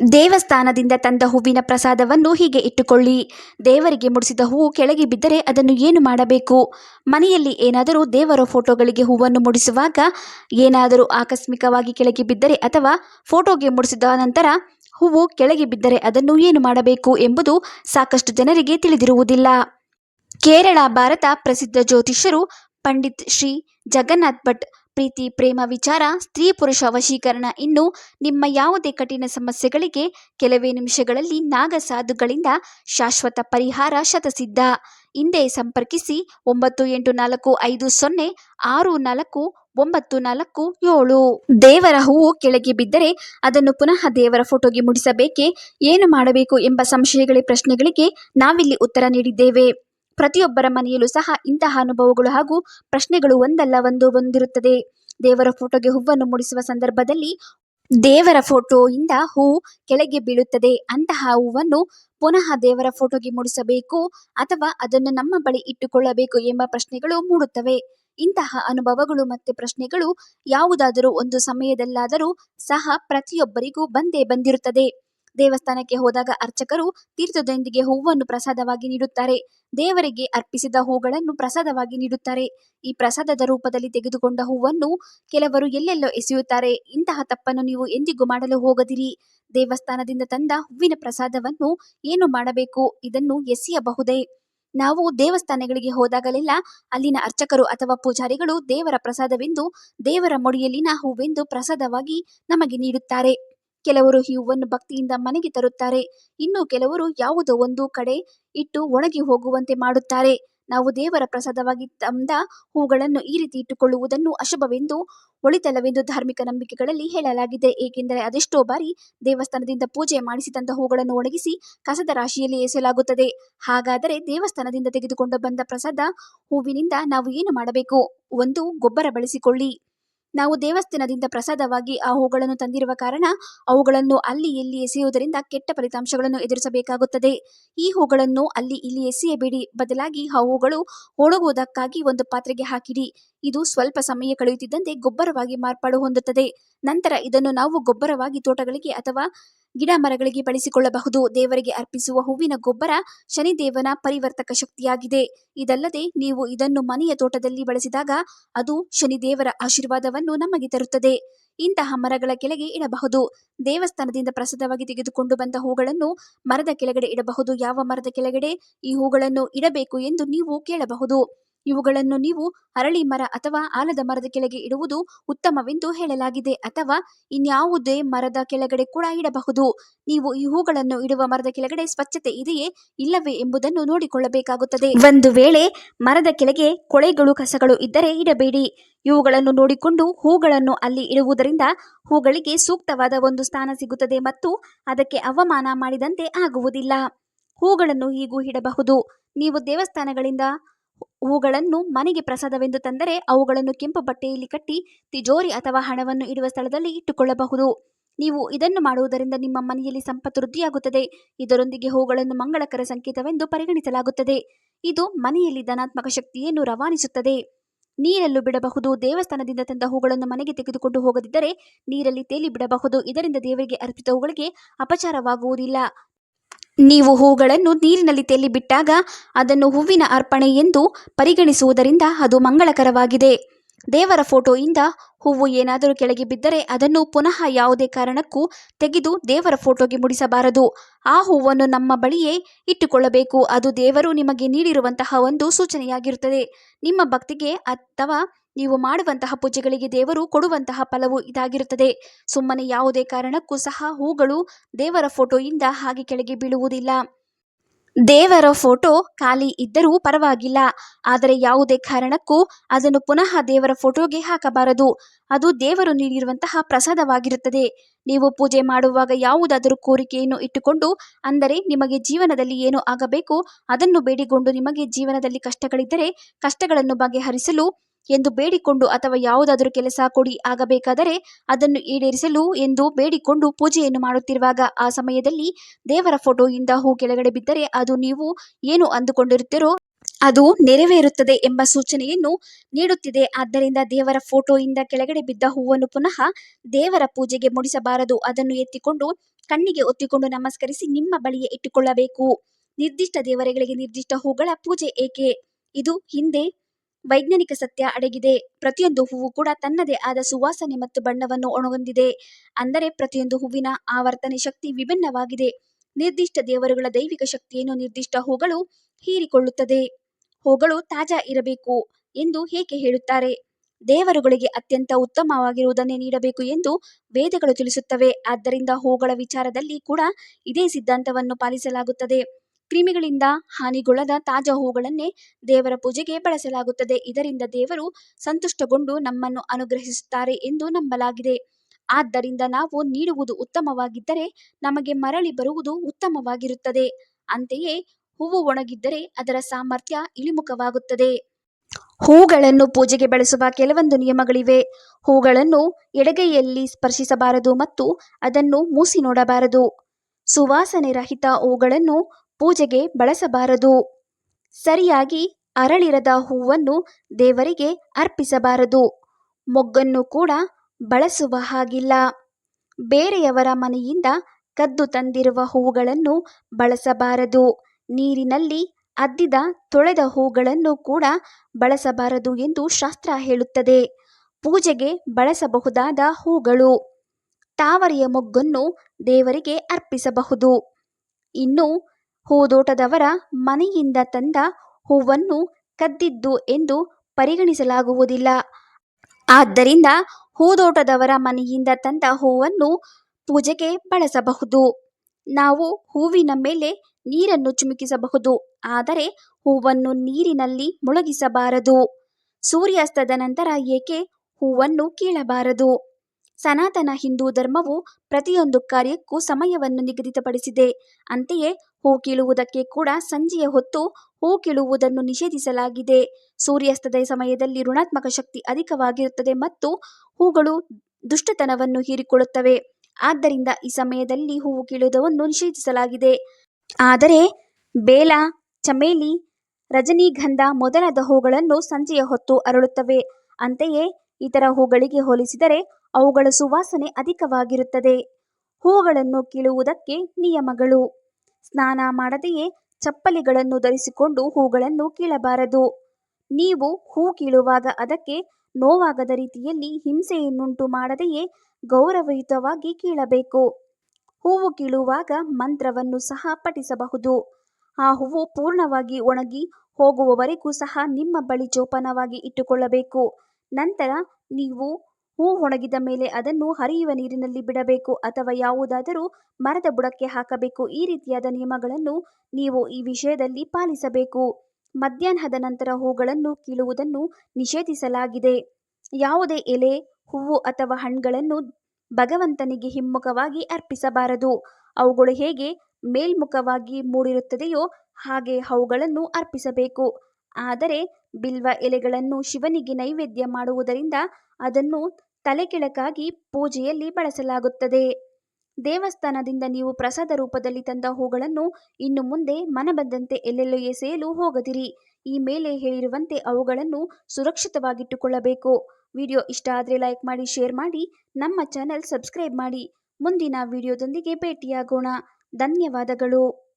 ದೇವಸ್ಥಾನದಿಂದ ತಂದ ಹೂವಿನ ಪ್ರಸಾದವನ್ನು ಹೀಗೆ ಇಟ್ಟುಕೊಳ್ಳಿ. ದೇವರಿಗೆ ಮುಡಿಸಿದ ಹೂವು ಕೆಳಗೆ ಬಿದ್ದರೆ ಅದನ್ನು ಏನು ಮಾಡಬೇಕು? ಮನೆಯಲ್ಲಿ ಏನಾದರೂ ದೇವರ ಫೋಟೋಗಳಿಗೆ ಹೂವನ್ನು ಮುಡಿಸುವಾಗ ಏನಾದರೂ ಆಕಸ್ಮಿಕವಾಗಿ ಕೆಳಗೆ ಬಿದ್ದರೆ ಅಥವಾ ಫೋಟೋಗೆ ಮುಡಿಸಿದ ನಂತರ ಹೂವು ಕೆಳಗೆ ಬಿದ್ದರೆ ಅದನ್ನು ಏನು ಮಾಡಬೇಕು ಎಂಬುದು ಸಾಕಷ್ಟು ಜನರಿಗೆ ತಿಳಿದಿರುವುದಿಲ್ಲ. ಕೇರಳ ಭಾರತ ಪ್ರಸಿದ್ಧ ಜ್ಯೋತಿಷ್ಯರು ಪಂಡಿತ್ ಶ್ರೀ ಜಗನ್ನಾಥ್ ಭಟ್ ಪ್ರೀತಿ, ಪ್ರೇಮ ವಿಚಾರ, ಸ್ತ್ರೀ ಪುರುಷ ವಶೀಕರಣ ಇನ್ನು ನಿಮ್ಮ ಯಾವುದೇ ಕಠಿಣ ಸಮಸ್ಯೆಗಳಿಗೆ ಕೆಲವೇ ನಿಮಿಷಗಳಲ್ಲಿ ನಾಗಸಾಧುಗಳಿಂದ ಶಾಶ್ವತ ಪರಿಹಾರ ಶತಸಿದ್ಧ. ಹಿಂದೆ ಸಂಪರ್ಕಿಸಿ ಒಂಬತ್ತು ಎಂಟು ನಾಲ್ಕು ಐದು ಸೊನ್ನೆ ಆರು ನಾಲ್ಕು ಒಂಬತ್ತು ನಾಲ್ಕು ಏಳು. ದೇವರ ಹೂವು ಕೆಳಗೆ ಬಿದ್ದರೆ ಅದನ್ನು ಪುನಃ ದೇವರ ಫೋಟೋಗೆ ಮುಡಿಸಬೇಕೆ? ಏನು ಮಾಡಬೇಕು ಎಂಬ ಸಂಶಯಗಳ ಪ್ರಶ್ನೆಗಳಿಗೆ ನಾವಿಲ್ಲಿ ಉತ್ತರ ನೀಡಿದ್ದೇವೆ. ಪ್ರತಿಯೊಬ್ಬರ ಮನೆಯಲ್ಲೂ ಸಹ ಇಂತಹ ಅನುಭವಗಳು ಹಾಗೂ ಪ್ರಶ್ನೆಗಳು ಒಂದಲ್ಲ ಒಂದು ಬಂದಿರುತ್ತದೆ ದೇವರ ಫೋಟೋಗೆ ಹೂವನ್ನು ಮುಡಿಸುವ ಸಂದರ್ಭದಲ್ಲಿ ದೇವರ ಫೋಟೋಯಿಂದ ಹೂ ಕೆಳಗೆ ಬೀಳುತ್ತದೆ. ಅಂತಹ ಹೂವನ್ನು ಪುನಃ ದೇವರ ಫೋಟೋಗೆ ಮೂಡಿಸಬೇಕು ಅಥವಾ ಅದನ್ನು ನಮ್ಮ ಬಳಿ ಇಟ್ಟುಕೊಳ್ಳಬೇಕು ಎಂಬ ಪ್ರಶ್ನೆಗಳು ಮೂಡುತ್ತವೆ. ಇಂತಹ ಅನುಭವಗಳು ಮತ್ತೆ ಪ್ರಶ್ನೆಗಳು ಯಾವುದಾದರೂ ಒಂದು ಸಮಯದಲ್ಲಾದರೂ ಸಹ ಪ್ರತಿಯೊಬ್ಬರಿಗೂ ಬಂದೇ ಬಂದಿರುತ್ತದೆ. ದೇವಸ್ಥಾನಕ್ಕೆ ಹೋದಾಗ ಅರ್ಚಕರು ತೀರ್ಥದೊಂದಿಗೆ ಹೂವನ್ನು ಪ್ರಸಾದವಾಗಿ ನೀಡುತ್ತಾರೆ. ದೇವರಿಗೆ ಅರ್ಪಿಸಿದ ಹೂಗಳನ್ನು ಪ್ರಸಾದವಾಗಿ ನೀಡುತ್ತಾರೆ. ಈ ಪ್ರಸಾದದ ರೂಪದಲ್ಲಿ ತೆಗೆದುಕೊಂಡ ಹೂವನ್ನು ಕೆಲವರು ಎಲ್ಲೆಲ್ಲೋ ಎಸೆಯುತ್ತಾರೆ. ಇಂತಹ ತಪ್ಪನ್ನು ನೀವು ಎಂದಿಗೂ ಮಾಡಲು ಹೋಗದಿರಿ. ದೇವಸ್ಥಾನದಿಂದ ತಂದ ಹೂವಿನ ಪ್ರಸಾದವನ್ನು ಏನು ಮಾಡಬೇಕು? ಇದನ್ನು ಎಸೆಯಬಹುದೇ? ನಾವು ದೇವಸ್ಥಾನಗಳಿಗೆ ಹೋದಾಗಲೆಲ್ಲ ಅಲ್ಲಿನ ಅರ್ಚಕರು ಅಥವಾ ಪೂಜಾರಿಗಳು ದೇವರ ಪ್ರಸಾದವೆಂದು ದೇವರ ಮೊಡಿಯಲ್ಲಿನ ಹೂವೆಂದು ಪ್ರಸಾದವಾಗಿ ನಮಗೆ ನೀಡುತ್ತಾರೆ. ಕೆಲವರು ಹೂವನ್ನು ಭಕ್ತಿಯಿಂದ ಮನೆಗೆ ತರುತ್ತಾರೆ. ಇನ್ನು ಕೆಲವರು ಯಾವುದೋ ಒಂದು ಕಡೆ ಇಟ್ಟು ಒಣಗಿ ಹೋಗುವಂತೆ ಮಾಡುತ್ತಾರೆ. ನಾವು ದೇವರ ಪ್ರಸಾದವಾಗಿ ತಂದ ಹೂಗಳನ್ನು ಈ ರೀತಿ ಇಟ್ಟುಕೊಳ್ಳುವುದನ್ನು ಅಶುಭವೆಂದು ಒಳಿತಲವೆಂದು ಧಾರ್ಮಿಕ ನಂಬಿಕೆಗಳಲ್ಲಿ ಹೇಳಲಾಗಿದೆ. ಏಕೆಂದರೆ ಅದೆಷ್ಟೋ ಬಾರಿ ದೇವಸ್ಥಾನದಿಂದ ಪೂಜೆ ಮಾಡಿಸಿ ತಂದ ಹೂಗಳನ್ನು ಒಣಗಿಸಿ ಕಸದ ರಾಶಿಯಲ್ಲಿ ಎಸೆಯಲಾಗುತ್ತದೆ. ಹಾಗಾದರೆ ದೇವಸ್ಥಾನದಿಂದ ತೆಗೆದುಕೊಂಡು ಬಂದ ಪ್ರಸಾದ ಹೂವಿನಿಂದ ನಾವು ಏನು ಮಾಡಬೇಕು? ಒಂದು ಗೊಬ್ಬರ ಬಳಸಿಕೊಳ್ಳಿ. ನಾವು ದೇವಸ್ಥಾನದಿಂದ ಪ್ರಸಾದವಾಗಿ ಆ ಹೂಗಳನ್ನು ತಂದಿರುವ ಕಾರಣ ಅವುಗಳನ್ನು ಅಲ್ಲಿ ಇಲ್ಲಿ ಎಸೆಯುವುದರಿಂದ ಕೆಟ್ಟ ಫಲಿತಾಂಶಗಳನ್ನು ಎದುರಿಸಬೇಕಾಗುತ್ತದೆ. ಈ ಹೂಗಳನ್ನು ಅಲ್ಲಿ ಇಲ್ಲಿ ಎಸೆಯಬೇಡಿ. ಬದಲಾಗಿ ಆ ಹೂಗಳು ಒಣಗುವುದಕ್ಕಾಗಿ ಒಂದು ಪಾತ್ರೆಗೆ ಹಾಕಿಡಿ. ಇದು ಸ್ವಲ್ಪ ಸಮಯ ಕಳೆಯುತ್ತಿದ್ದಂತೆ ಗೊಬ್ಬರವಾಗಿ ಮಾರ್ಪಾಡು ಹೊಂದುತ್ತದೆ. ನಂತರ ಇದನ್ನು ನಾವು ಗೊಬ್ಬರವಾಗಿ ತೋಟಗಳಿಗೆ ಅಥವಾ ಗಿಡ ಮರಗಳಿಗೆ ಬಳಸಿಕೊಳ್ಳಬಹುದು. ದೇವರಿಗೆ ಅರ್ಪಿಸುವ ಹೂವಿನ ಗೊಬ್ಬರ ಶನಿದೇವನ ಪರಿವರ್ತಕ ಶಕ್ತಿಯಾಗಿದೆ. ಇದಲ್ಲದೆ ನೀವು ಇದನ್ನು ಮನೆಯ ತೋಟದಲ್ಲಿ ಬಳಸಿದಾಗ ಅದು ಶನಿದೇವರ ಆಶೀರ್ವಾದವನ್ನು ನಮಗೆ ತರುತ್ತದೆ. ಇಂತಹ ಮರಗಳ ಕೆಳಗೆ ಇಡಬಹುದು. ದೇವಸ್ಥಾನದಿಂದ ಪ್ರಸಾದವಾಗಿ ತೆಗೆದುಕೊಂಡು ಬಂದ ಹೂಗಳನ್ನು ಮರದ ಕೆಳಗಡೆ ಇಡಬಹುದು. ಯಾವ ಮರದ ಕೆಳಗಡೆ ಈ ಹೂಗಳನ್ನು ಇಡಬೇಕು ಎಂದು ನೀವು ಕೇಳಬಹುದು. ಇವುಗಳನ್ನು ನೀವು ಅರಳಿ ಮರ ಅಥವಾ ಆಲದ ಮರದ ಕೆಳಗೆ ಇಡುವುದು ಉತ್ತಮವೆಂದು ಹೇಳಲಾಗಿದೆ. ಅಥವಾ ಇನ್ಯಾವುದೇ ಮರದ ಕೆಳಗಡೆ ಕೂಡ ಇಡಬಹುದು. ನೀವು ಈ ಹೂಗಳನ್ನು ಇಡುವ ಮರದ ಕೆಳಗಡೆ ಸ್ವಚ್ಛತೆ ಇದೆಯೇ ಇಲ್ಲವೇ ಎಂಬುದನ್ನು ನೋಡಿಕೊಳ್ಳಬೇಕಾಗುತ್ತದೆ. ಒಂದು ವೇಳೆ ಮರದ ಕೆಳಗೆ ಕೊಳೆಗಳು ಕಸಗಳು ಇದ್ದರೆ ಇಡಬೇಡಿ. ಇವುಗಳನ್ನು ನೋಡಿಕೊಂಡು ಹೂಗಳನ್ನು ಅಲ್ಲಿ ಇಡುವುದರಿಂದ ಹೂಗಳಿಗೆ ಸೂಕ್ತವಾದ ಒಂದು ಸ್ಥಾನ ಸಿಗುತ್ತದೆ ಮತ್ತು ಅದಕ್ಕೆ ಅವಮಾನ ಮಾಡಿದಂತೆ ಆಗುವುದಿಲ್ಲ. ಹೂಗಳನ್ನು ಹೀಗೂ ಇಡಬಹುದು. ನೀವು ದೇವಸ್ಥಾನಗಳಿಂದ ಹೂಗಳನ್ನು ಮನೆಗೆ ಪ್ರಸಾದವೆಂದು ತಂದರೆ ಅವುಗಳನ್ನು ಕೆಂಪು ಬಟ್ಟೆಯಲ್ಲಿ ಕಟ್ಟಿ ತಿಜೋರಿ ಅಥವಾ ಹಣವನ್ನು ಇಡುವ ಸ್ಥಳದಲ್ಲಿ ಇಟ್ಟುಕೊಳ್ಳಬಹುದು. ನೀವು ಇದನ್ನು ಮಾಡುವುದರಿಂದ ನಿಮ್ಮ ಮನೆಯಲ್ಲಿ ಸಂಪತ್ತು ವೃದ್ಧಿಯಾಗುತ್ತದೆ. ಇದರೊಂದಿಗೆ ಹೂಗಳನ್ನು ಮಂಗಳಕರ ಸಂಕೇತವೆಂದು ಪರಿಗಣಿಸಲಾಗುತ್ತದೆ. ಇದು ಮನೆಯಲ್ಲಿ ಧನಾತ್ಮಕ ಶಕ್ತಿಯನ್ನು ರವಾನಿಸುತ್ತದೆ. ನೀರಲ್ಲೂ ಬಿಡಬಹುದು. ದೇವಸ್ಥಾನದಿಂದ ತಂದ ಹೂಗಳನ್ನು ಮನೆಗೆ ತೆಗೆದುಕೊಂಡು ಹೋಗದಿದ್ದರೆ ನೀರಲ್ಲಿ ತೇಲಿ ಬಿಡಬಹುದು. ಇದರಿಂದ ದೇವರಿಗೆ ಅರ್ಪಿತ ಹೂಗಳಿಗೆ ಅಪಚಾರವಾಗುವುದಿಲ್ಲ. ನೀವು ಹೂಗಳನ್ನು ನೀರಿನಲ್ಲಿ ತೇಲಿಬಿಟ್ಟಾಗ ಅದನ್ನು ಹೂವಿನ ಅರ್ಪಣೆ ಎಂದು ಪರಿಗಣಿಸುವುದರಿಂದ ಅದು ಮಂಗಳಕರವಾಗಿದೆ. ದೇವರ ಫೋಟೋಯಿಂದ ಹೂವು ಏನಾದರೂ ಕೆಳಗೆ ಬಿದ್ದರೆ ಅದನ್ನು ಪುನಃ ಯಾವುದೇ ಕಾರಣಕ್ಕೂ ತೆಗೆದು ದೇವರ ಫೋಟೋಗೆ ಮುಡಿಸಬಾರದು. ಆ ಹೂವನ್ನು ನಮ್ಮ ಬಳಿಯೇ ಇಟ್ಟುಕೊಳ್ಳಬೇಕು. ಅದು ದೇವರು ನಿಮಗೆ ನೀಡಿರುವಂತಹ ಒಂದು ಸೂಚನೆಯಾಗಿರುತ್ತದೆ. ನಿಮ್ಮ ಭಕ್ತಿಗೆ ಅಥವಾ ನೀವು ಮಾಡುವಂತಹ ಪೂಜೆಗಳಿಗೆ ದೇವರು ಕೊಡುವಂತಹ ಫಲವು ಇದಾಗಿರುತ್ತದೆ. ಸುಮ್ಮನೆ ಯಾವುದೇ ಕಾರಣಕ್ಕೂ ಸಹ ಹೂಗಳು ದೇವರ ಫೋಟೋಯಿಂದ ಹಾಗೆ ಕೆಳಗೆ ಬೀಳುವುದಿಲ್ಲ. ದೇವರ ಫೋಟೋ ಖಾಲಿ ಇದ್ದರೂ ಪರವಾಗಿಲ್ಲ. ಆದರೆ ಯಾವುದೇ ಕಾರಣಕ್ಕೂ ಅದನ್ನು ಪುನಃ ದೇವರ ಫೋಟೋಗೆ ಹಾಕಬಾರದು. ಅದು ದೇವರು ನೀಡಿರುವಂತಹ ಪ್ರಸಾದವಾಗಿರುತ್ತದೆ. ನೀವು ಪೂಜೆ ಮಾಡುವಾಗ ಯಾವುದಾದರೂ ಕೋರಿಕೆಯನ್ನು ಇಟ್ಟುಕೊಂಡು, ಅಂದರೆ ನಿಮಗೆ ಜೀವನದಲ್ಲಿ ಏನು ಆಗಬೇಕು, ಅದನ್ನು ಬೇಡಿಕೊಂಡು ನಿಮಗೆ ಜೀವನದಲ್ಲಿ ಕಷ್ಟಗಳಿದ್ದರೆ ಕಷ್ಟಗಳನ್ನು ಬಗೆಹರಿಸಲು ಎಂದು ಬೇಡಿಕೊಂಡು ಅಥವಾ ಯಾವುದಾದರೂ ಕೆಲಸ ಕೊಡಿ ಆಗಬೇಕಾದರೆ ಅದನ್ನು ಈಡೇರಿಸಲು ಎಂದು ಬೇಡಿಕೊಂಡು ಪೂಜೆಯನ್ನು ಮಾಡುತ್ತಿರುವಾಗ ಆ ಸಮಯದಲ್ಲಿ ದೇವರ ಫೋಟೋಯಿಂದ ಹೂ ಕೆಳಗಡೆ ಬಿದ್ದರೆ ಅದು ನೀವು ಏನು ಅಂದುಕೊಂಡಿರುತ್ತೀರೋ ಅದು ನೆರವೇರುತ್ತದೆ ಎಂಬ ಸೂಚನೆಯನ್ನು ನೀಡುತ್ತಿದೆ. ಆದ್ದರಿಂದ ದೇವರ ಫೋಟೋಯಿಂದ ಕೆಳಗಡೆ ಬಿದ್ದ ಹೂವನ್ನು ಪುನಃ ದೇವರ ಪೂಜೆಗೆ ಮುಡಿಸಬಾರದು. ಅದನ್ನು ಎತ್ತಿಕೊಂಡು ಕಣ್ಣಿಗೆ ಒತ್ತಿಕೊಂಡು ನಮಸ್ಕರಿಸಿ ನಿಮ್ಮ ಬಳಿಯೇ ಇಟ್ಟುಕೊಳ್ಳಬೇಕು. ನಿರ್ದಿಷ್ಟ ದೇವರಗಳಿಗೆ ನಿರ್ದಿಷ್ಟ ಹೂಗಳ ಪೂಜೆ ಏಕೆ? ಇದು ಹಿಂದೆ ವೈಜ್ಞಾನಿಕ ಸತ್ಯ ಅಡಗಿದೆ. ಪ್ರತಿಯೊಂದು ಹೂವು ಕೂಡ ತನ್ನದೇ ಆದ ಸುವಾಸನೆ ಮತ್ತು ಬಣ್ಣವನ್ನು ಒಳಗೊಂಡಿದೆ ಅಂದರೆ ಪ್ರತಿಯೊಂದು ಹೂವಿನ ಆವರ್ತನೆ ಶಕ್ತಿ ವಿಭಿನ್ನವಾಗಿದೆ. ನಿರ್ದಿಷ್ಟ ದೇವರುಗಳ ದೈವಿಕ ಶಕ್ತಿಯನ್ನು ನಿರ್ದಿಷ್ಟ ಹೂಗಳು ಹೀರಿಕೊಳ್ಳುತ್ತದೆ. ಹೂಗಳು ತಾಜಾ ಇರಬೇಕು ಎಂದು ಹೇಗೆ ಹೇಳುತ್ತಾರೆ? ದೇವರುಗಳಿಗೆ ಅತ್ಯಂತ ಉತ್ತಮವಾಗಿರುವುದನ್ನೇ ನೀಡಬೇಕು ಎಂದು ವೇದಗಳು ತಿಳಿಸುತ್ತವೆ. ಆದ್ದರಿಂದ ಹೂಗಳ ವಿಚಾರದಲ್ಲಿ ಕೂಡ ಇದೇ ಸಿದ್ಧಾಂತವನ್ನು ಪಾಲಿಸಲಾಗುತ್ತದೆ. ಕ್ರಿಮಿಗಳಿಂದ ಹಾನಿಗೊಳ್ಳದ ತಾಜಾ ಹೂಗಳನ್ನೇ ದೇವರ ಪೂಜೆಗೆ ಬಳಸಲಾಗುತ್ತದೆ. ಇದರಿಂದ ದೇವರು ಸಂತುಷ್ಟಗೊಂಡು ನಮ್ಮನ್ನು ಅನುಗ್ರಹಿಸುತ್ತಾರೆ ಎಂದು ನಂಬಲಾಗಿದೆ. ಆದ್ದರಿಂದ ನಾವು ನೀಡುವುದು ಉತ್ತಮವಾಗಿದ್ದರೆ ನಮಗೆ ಮರಳಿ ಬರುವುದು ಉತ್ತಮವಾಗಿರುತ್ತದೆ. ಅಂತೆಯೇ ಹೂವು ಒಣಗಿದ್ದರೆ ಅದರ ಸಾಮರ್ಥ್ಯ ಇಳಿಮುಖವಾಗುತ್ತದೆ. ಹೂಗಳನ್ನು ಪೂಜೆಗೆ ಬಳಸುವ ಕೆಲವೊಂದು ನಿಯಮಗಳಿವೆ. ಹೂಗಳನ್ನು ಎಡಗೈಯಲ್ಲಿ ಸ್ಪರ್ಶಿಸಬಾರದು ಮತ್ತು ಅದನ್ನು ಮೂಸಿ ನೋಡಬಾರದು. ಸುವಾಸನೆ ರಹಿತ ಹೂಗಳನ್ನು ಪೂಜೆಗೆ ಬಳಸಬಾರದು. ಸರಿಯಾಗಿ ಅರಳಿರದ ಹೂವನ್ನು ದೇವರಿಗೆ ಅರ್ಪಿಸಬಾರದು. ಮೊಗ್ಗನ್ನು ಕೂಡ ಬಳಸುವ ಹಾಗಿಲ್ಲ. ಬೇರೆಯವರ ಮನೆಯಿಂದ ಕದ್ದು ತಂದಿರುವ ಹೂಗಳನ್ನು ಬಳಸಬಾರದು. ನೀರಿನಲ್ಲಿ ಅದ್ದಿದ ತೊಳೆದ ಹೂಗಳನ್ನು ಕೂಡ ಬಳಸಬಾರದು ಎಂದು ಶಾಸ್ತ್ರ ಹೇಳುತ್ತದೆ. ಪೂಜೆಗೆ ಬಳಸಬಹುದಾದ ಹೂಗಳು. ತಾವರೆಯ ಮೊಗ್ಗನ್ನು ದೇವರಿಗೆ ಅರ್ಪಿಸಬಹುದು. ಇನ್ನು ಹೂದೋಟದವರ ಮನೆಯಿಂದ ತಂದ ಹೂವನ್ನು ಕದ್ದಿದ್ದು ಎಂದು ಪರಿಗಣಿಸಲಾಗುವುದಿಲ್ಲ. ಆದ್ದರಿಂದ ಹೂದೋಟದವರ ಮನೆಯಿಂದ ತಂದ ಹೂವನ್ನು ಪೂಜೆಗೆ ಬಳಸಬಹುದು. ನಾವು ಹೂವಿನ ಮೇಲೆ ನೀರನ್ನು ಚಿಮುಕಿಸಬಹುದು, ಆದರೆ ಹೂವನ್ನು ನೀರಿನಲ್ಲಿ ಮುಳುಗಿಸಬಾರದು. ಸೂರ್ಯಾಸ್ತದ ನಂತರ ಏಕೆ ಹೂವನ್ನು ಕೀಳಬಾರದು? ಸನಾತನ ಹಿಂದೂ ಧರ್ಮವು ಪ್ರತಿಯೊಂದು ಕಾರ್ಯಕ್ಕೂ ಸಮಯವನ್ನು ನಿಗದಿತಪಡಿಸಿದೆ, ಅಂತೆಯೇ ಹೂ ಕೀಳುವುದಕ್ಕೆ ಕೂಡ ಸಂಜೆಯ ಹೊತ್ತು ಹೂ ಕೀಳುವುದನ್ನು ನಿಷೇಧಿಸಲಾಗಿದೆ. ಸೂರ್ಯಾಸ್ತದ ಸಮಯದಲ್ಲಿ ಋಣಾತ್ಮಕ ಶಕ್ತಿ ಅಧಿಕವಾಗಿರುತ್ತದೆ ಮತ್ತು ಹೂಗಳು ದುಷ್ಟತನವನ್ನು ಹೀರಿಕೊಳ್ಳುತ್ತವೆ. ಆದ್ದರಿಂದ ಈ ಸಮಯದಲ್ಲಿ ಹೂವು ಕೀಳುವುದನ್ನು ನಿಷೇಧಿಸಲಾಗಿದೆ. ಆದರೆ ಬೇಲ, ಚಮೇಲಿ, ರಜನಿಗಂಧ ಮೊದಲಾದ ಹೂಗಳನ್ನು ಸಂಜೆಯ ಹೊತ್ತು ಅರಳುತ್ತವೆ. ಅಂತೆಯೇ ಇತರ ಹೂಗಳಿಗೆ ಹೋಲಿಸಿದರೆ ಅವುಗಳ ಸುವಾಸನೆ ಅಧಿಕವಾಗಿರುತ್ತದೆ. ಹೂಗಳನ್ನು ಕೀಳುವುದಕ್ಕೆ ನಿಯಮಗಳು. ಸ್ನಾನ ಮಾಡದೆಯೇ ಚಪ್ಪಲಿಗಳನ್ನು ಧರಿಸಿಕೊಂಡು ಹೂಗಳನ್ನು ಕೀಳಬಾರದು. ನೀವು ಹೂ ಕೀಳುವಾಗ ಅದಕ್ಕೆ ನೋವಾಗದ ರೀತಿಯಲ್ಲಿ ಹಿಂಸೆಯನ್ನುಂಟು ಮಾಡದೆಯೇ ಗೌರವಯುತವಾಗಿ ಕೀಳಬೇಕು. ಹೂವು ಕೀಳುವಾಗ ಮಂತ್ರವನ್ನು ಸಹ ಪಠಿಸಬಹುದು. ಆ ಹೂವು ಪೂರ್ಣವಾಗಿ ಒಣಗಿ ಹೋಗುವವರೆಗೂ ಸಹ ನಿಮ್ಮ ಬಳಿ ಜೋಪಾನವಾಗಿ ಇಟ್ಟುಕೊಳ್ಳಬೇಕು. ನಂತರ ನೀವು ಹೂ ಒಣಗಿದ ಮೇಲೆ ಅದನ್ನು ಹರಿಯುವ ನೀರಿನಲ್ಲಿ ಬಿಡಬೇಕು ಅಥವಾ ಯಾವುದಾದರೂ ಮರದ ಬುಡಕ್ಕೆ ಹಾಕಬೇಕು. ಈ ರೀತಿಯಾದ ನಿಯಮಗಳನ್ನು ನೀವು ಈ ವಿಷಯದಲ್ಲಿ ಪಾಲಿಸಬೇಕು. ಮಧ್ಯಾಹ್ನದ ನಂತರ ಹೂಗಳನ್ನು ಕೀಳುವುದನ್ನು ನಿಷೇಧಿಸಲಾಗಿದೆ. ಯಾವುದೇ ಎಲೆ, ಹೂವು ಅಥವಾ ಹಣ್ಣುಗಳನ್ನು ಭಗವಂತನಿಗೆ ಹಿಮ್ಮುಖವಾಗಿ ಅರ್ಪಿಸಬಾರದು. ಅವುಗಳು ಹೇಗೆ ಮೇಲ್ಮುಖವಾಗಿ ಮೂಡಿರುತ್ತದೆಯೋ ಹಾಗೆ ಅವುಗಳನ್ನು ಅರ್ಪಿಸಬೇಕು. ಆದರೆ ಬಿಲ್ವ ಎಲೆಗಳನ್ನು ಶಿವನಿಗೆ ನೈವೇದ್ಯ ಮಾಡುವುದರಿಂದ ಅದನ್ನು ತಲೆಕೆಳಗಾಗಿ ಪೂಜೆಯಲ್ಲಿ ಬಳಸಲಾಗುತ್ತದೆ. ದೇವಸ್ಥಾನದಿಂದ ನೀವು ಪ್ರಸಾದ ರೂಪದಲ್ಲಿ ತಂದ ಹೂಗಳನ್ನು ಇನ್ನು ಮುಂದೆ ಮನಬಂದಂತೆ ಎಲ್ಲೆಲ್ಲೋ ಎಸೆಯಲು ಹೋಗದಿರಿ. ಈ ಮೇಲೆ ಹೇಳಿರುವಂತೆ ಅವುಗಳನ್ನು ಸುರಕ್ಷಿತವಾಗಿಟ್ಟುಕೊಳ್ಳಬೇಕು. ವಿಡಿಯೋ ಇಷ್ಟ ಆದರೆ ಲೈಕ್ ಮಾಡಿ, ಶೇರ್ ಮಾಡಿ, ನಮ್ಮ ಚಾನೆಲ್ ಸಬ್ಸ್ಕ್ರೈಬ್ ಮಾಡಿ. ಮುಂದಿನ ವಿಡಿಯೋದೊಂದಿಗೆ ಭೇಟಿಯಾಗೋಣ. ಧನ್ಯವಾದಗಳು.